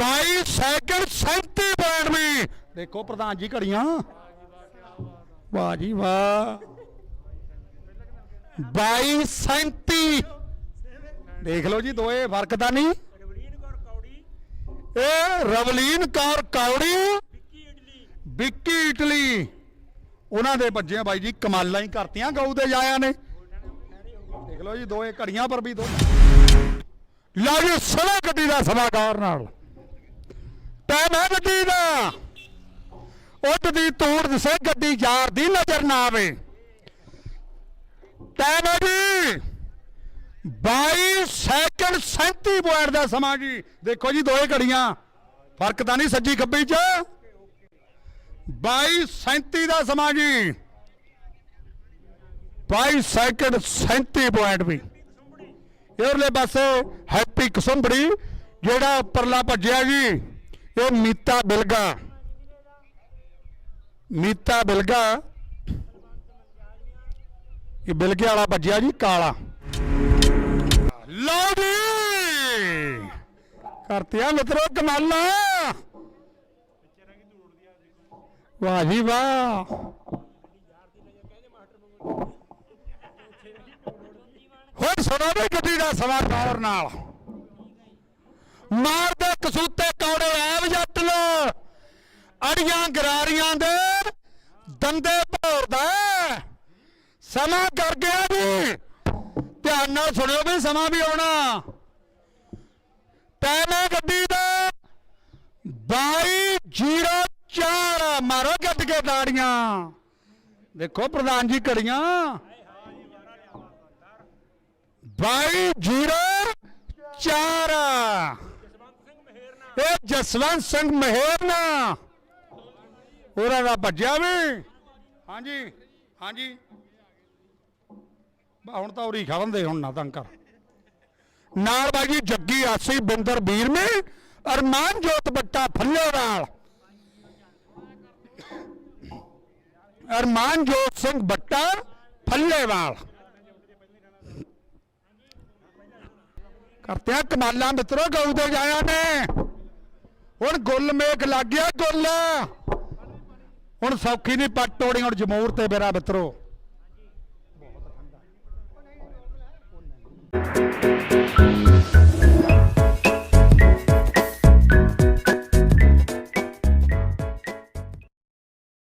Second 37 point ਦੇਖੋ ਪ੍ਰਧਾਨ ਜੀ ਘੜੀਆਂ। ਵਾਹ ਜੀ ਵਾਹ। 22 37 ਦੇਖ ਲਓ ਜੀ ਦੋਏ, ਫ਼ਰਕ ਤਾਂ ਨਹੀਂ। ਕੌਰ ਕੌੜੀ ਇਹ ਰਵਲੀਨ ਕੌਰ ਕੌੜੀ। ਵਿੱਕੀ ਇਟਲੀ। ਉਹਨਾਂ ਦੇ ਬੱਜਿਆਂ ਬਾਈ ਜੀ ਕਮਾਲਾਂ ਹੀ ਕਰਤੀਆਂ, ਗਊ ਦੇ ਜਾਇਆ ਨੇ। ਦੇਖ ਲਓ ਜੀ ਦੋਏ ਘੜੀਆਂ ਪਰ ਵੀ ਦੋ। ਲਓ ਜੀ ਸਵਾ ਗੱਡੀ ਦਾ ਸਮਾਕਾਰ ਨਾਲ। ਟਾਈਮ ਹੈ ਗੱਡੀ ਦਾ। ਉੱਡ ਦੀ ਤੂੜ ਦਿਸੇ, ਗੱਡੀ ਯਾਰ ਦੀ ਨਜ਼ਰ ਨਾ ਆਵੇ। ਟਾਈਮ ਹੈ ਜੀ 22 ਸੈਕਿੰਡ 37 ਪੁਆਇੰਟ ਦਾ ਸਮਾਂ ਜੀ। ਦੇਖੋ ਜੀ ਦੋਏ ਘੜੀਆਂ, ਫ਼ਰਕ ਤਾਂ ਨਹੀਂ ਸੱਜੀ ਖੱਬੀ ਚ। 22 37 ਦਾ ਸਮਾਂ ਜੀ। 22 ਸੈਕਿੰਡ 37 ਪੁਆਇੰਟ ਵੀ। ਇਹਰਲੇ ਪਾਸੇ ਹੈਪੀ ਕਸੰਬੜੀ, ਜਿਹੜਾ ਉੱਪਰਲਾ ਭੱਜਿਆ ਜੀ। ਇਹ ਮੀਤਾ ਬਿਲਗਾ। ਮੀਤਾ ਬਿਲਗਾ। ਇਹ ਬਿਲਗੇ ਵਾਲਾ ਭੱਜਿਆ ਜੀ, ਕਾਲਾ। ਲਓ ਜੀ! ਕਰਤਿਆ ਮਿੱਤਰੋ ਕਮਾਲਾਂ। ਵਾਹ ਜੀ ਵਾਹ। ਹੁਣ ਸੁਣੋ ਵੀ ਗੱਡੀ ਦਾ ਸਵਾਰ ਗੌਰ ਨਾਲ। ਮਾਰ ਅੜੀਆਂ ਗਰਾਰੀਆਂ ਦੇ ਦੰਦੇ ਭੋਰਦਾ ਸਮਾਂ ਕਰ ਗਿਆ ਜੀ ਧਿਆਨ ਨਾਲ ਸੁਣਿਓ ਵੀ ਸਮਾਂ ਵੀ ਆਉਣਾ। ਟਾਈਮ ਹੈ ਗੱਡੀ ਦਾ 2204 ਮਾਰੋ ਗੱਡ ਕੇ ਤਾੜੀਆਂ। ਦੇਖੋ ਪ੍ਰਧਾਨ ਜੀ ਘੜੀਆਂ। 2204 ਇਹ ਜਸਵੰਤ ਸਿੰਘ ਮਹਿਰਨਾ। ਉਹਨਾਂ ਦਾ ਭੱਜਿਆ ਵੀ। ਹਾਂਜੀ ਹਾਂਜੀ। ਬਾ, ਹੁਣ ਤਾਂ ਉਰੀ ਖੜਨ ਹੁਣ ਨਾ ਤੰਗ ਕਰ। ਨਾਲ ਬਾਜੀ ਜੱਗੀ ਆਸੀ ਬਿੰਦਰ ਵੀਰ ਨੇ ਅਰਮਾਨ ਜੋਤ ਬੱਟਾ ਫੱਲੇ ਨਾਲ। ਅਰਮਾਨ ਜੋਤ ਸਿੰਘ ਬੱਟਾ ਫੱਲੇਵਾਲ ਕਰਤਿਆ ਕਮਾਲਾ ਮਿੱਤਰੋ, ਗਊ ਤੇ ਜਾਇਆ ਨੇ। ਹੁਣ ਗੁੱਲ ਮੇਖ ਲੱਗ ਗਿਆ, ਗੁੱਲ। ਹੁਣ ਸੌਖੀ ਨਹੀਂ ਪੱਟ ਤੋੜੀ ਹੁਣ ਜਮੂਰ ਤੇ ਮੇਰਾ ਮਿੱਤਰੋ।